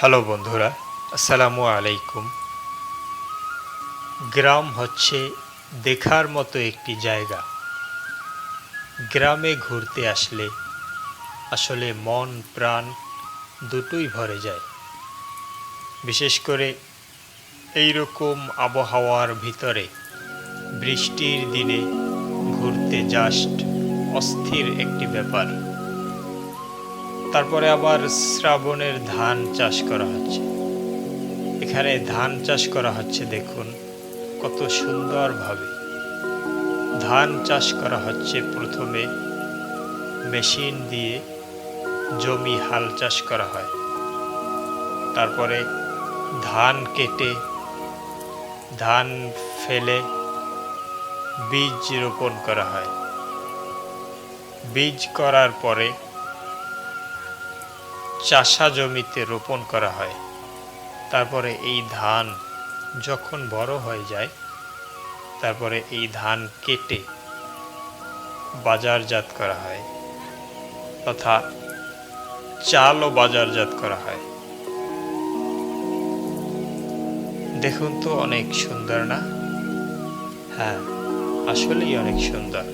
Hello বন্ধুরা, আসসালামু আলাইকুম। গ্রাম হচ্ছে দেখার মতো একটি জায়গা। গ্রামে ঘুরতে আসলে আসলে মন, প্রাণ দুটোই ভরে যায়। বিশেষ করে এই রকম আবহাওয়ার ভিতরে বৃষ্টির দিনে ঘুরতে জাস্ট অস্থির একটি ব্যাপার। তারপরে আবার শ্রাবণের ধান চাষ করা হচ্ছে। এখানে ধান চাষ করা হচ্ছে, দেখুন, কত সুন্দরভাবে। ধান চাষ করা হচ্ছে প্রথমে মেশিন দিয়ে জমি হাল চাষ করা হয়। তারপরে ধান কেটে, ধান ফেলে বীজ রোপণ করা হয়। বীজ করার পরে চাষা জমিতে রোপণ করা হয়। তারপরে এই ধান যখন বড় হয়ে যায়, তারপরে এই ধান কেটে বাজারজাত করা হয় তথা চালও বাজারজাত করা হয়। দেখুন তো অনেক সুন্দর না? হ্যাঁ আসলেই অনেক সুন্দর।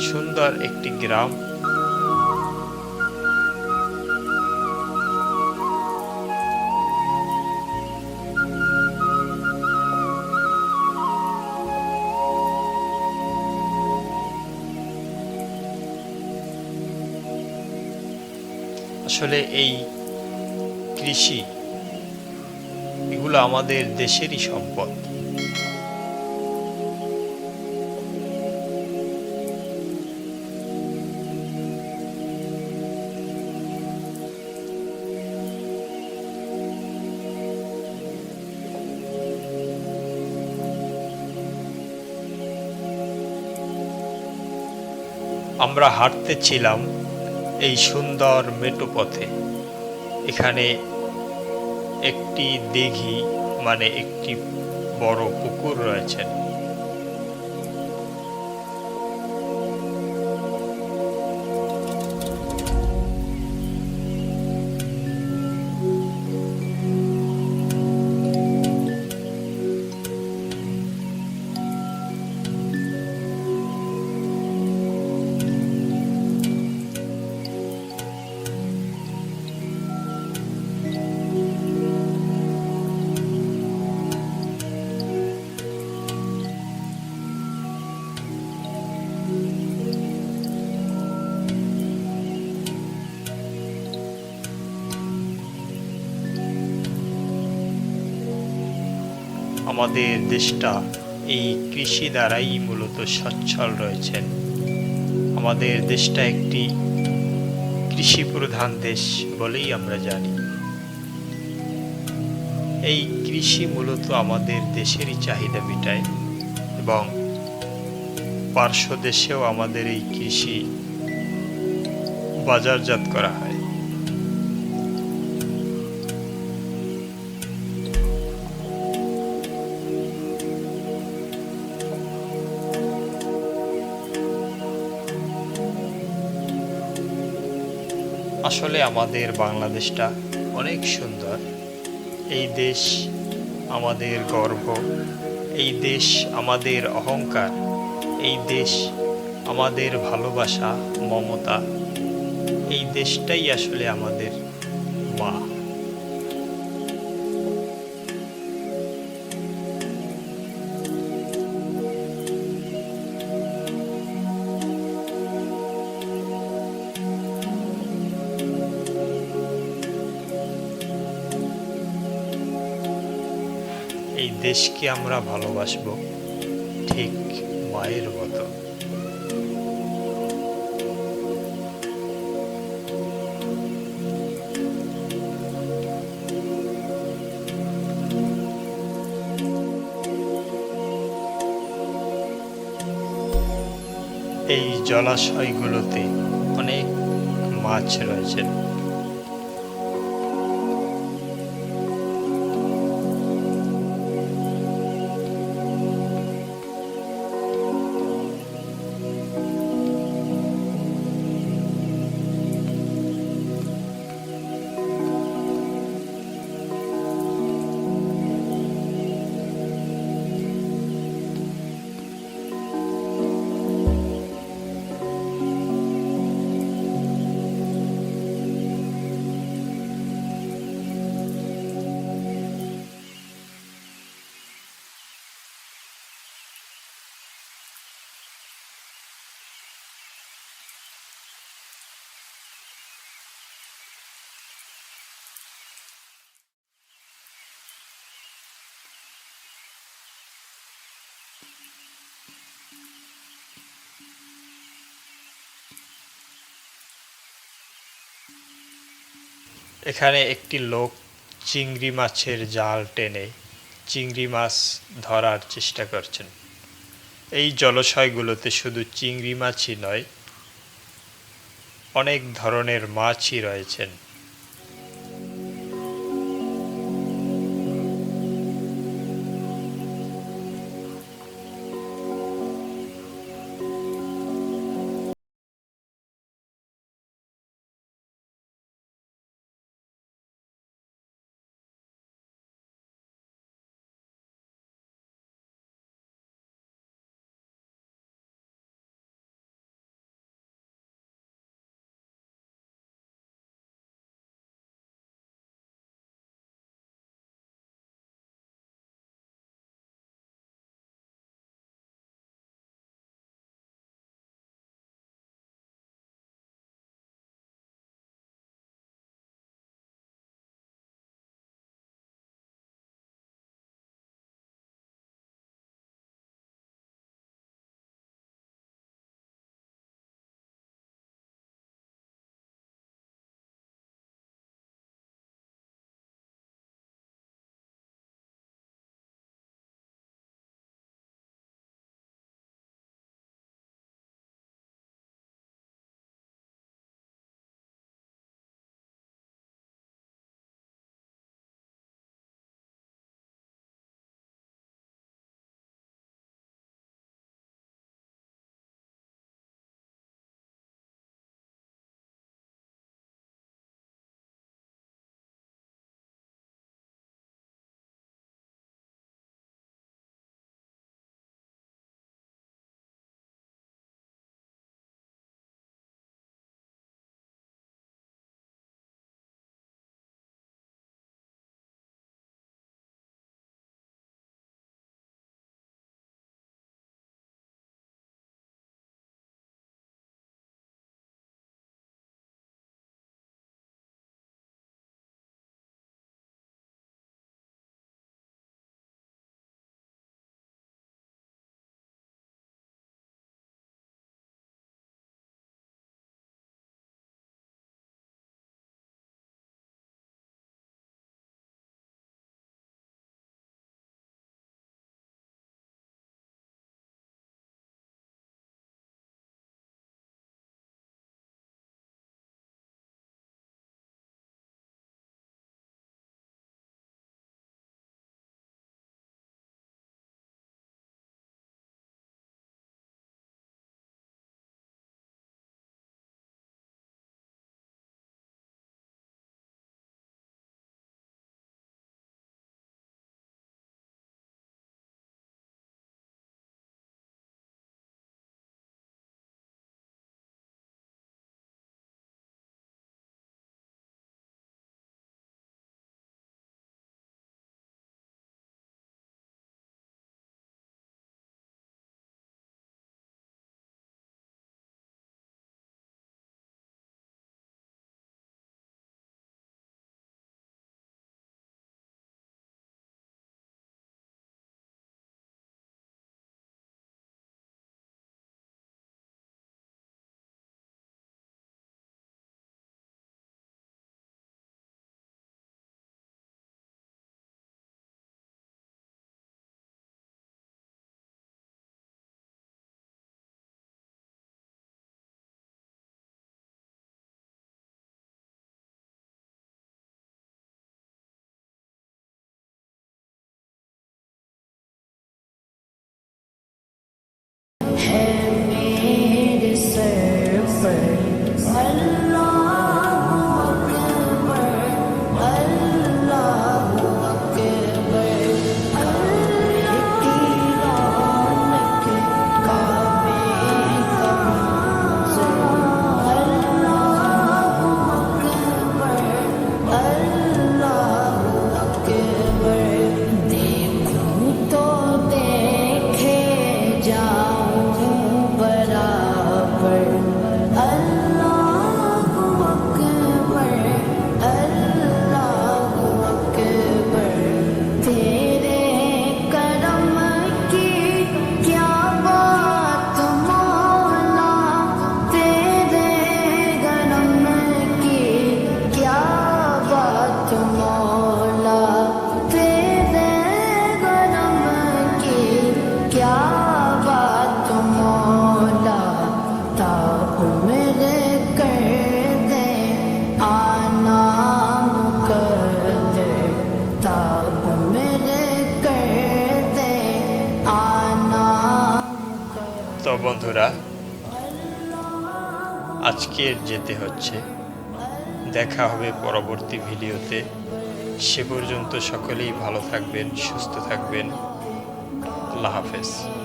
সুন্দর একটি গ্রাম। আসলে এই কৃষি এগুলো আমাদের দেশেরই সম্পদ। আমরা হাঁটতেছিলাম এই সুন্দর মেটো পথে এখানে একটি দিঘি মানে একটি বড় পুকুর রয়েছে। আমাদের দেশটা এই কৃষি দ্বারাই মূলত সচ্ছল রয়েছেন। আমাদের দেশটা একটি কৃষি প্রধান দেশ বলেই আমরা জানি। এই কৃষি মূলত আমাদের দেশেরই চাহিদা মেটায় এবং পার্শ্ব দেশেও আমাদের এই কৃষি বাজারজাত করা হয়। আসলে আমাদের বাংলাদেশটা অনেক সুন্দর। এই দেশ আমাদের গর্ব, এই দেশ আমাদের অহংকার, এই দেশ আমাদের ভালোবাসা, মমতা, এই দেশটাই আসলে আমাদের মা। এই দেশকে আমরা ভালোবাসবো ঠিক মায়ের মতো। এই জলাশয়গুলোতে অনেক মাছ রয়েছেন এখানে একটি লোক চিংড়ি মাছের জাল টেনে চিংড়ি মাছ ধরার চেষ্টা করছেন। এই জলাশয়গুলোতে শুধু চিংড়ি মাছই নয়, অনেক ধরনের মাছই রয়েছেন। Hey. বন্ধুরা আজকে যেতে হচ্ছে, দেখা হবে পরবর্তী ভিডিওতে। সে পর্যন্ত সকলেই ভালো থাকবেন, সুস্থ থাকবেন। আল্লাহ হাফেজ।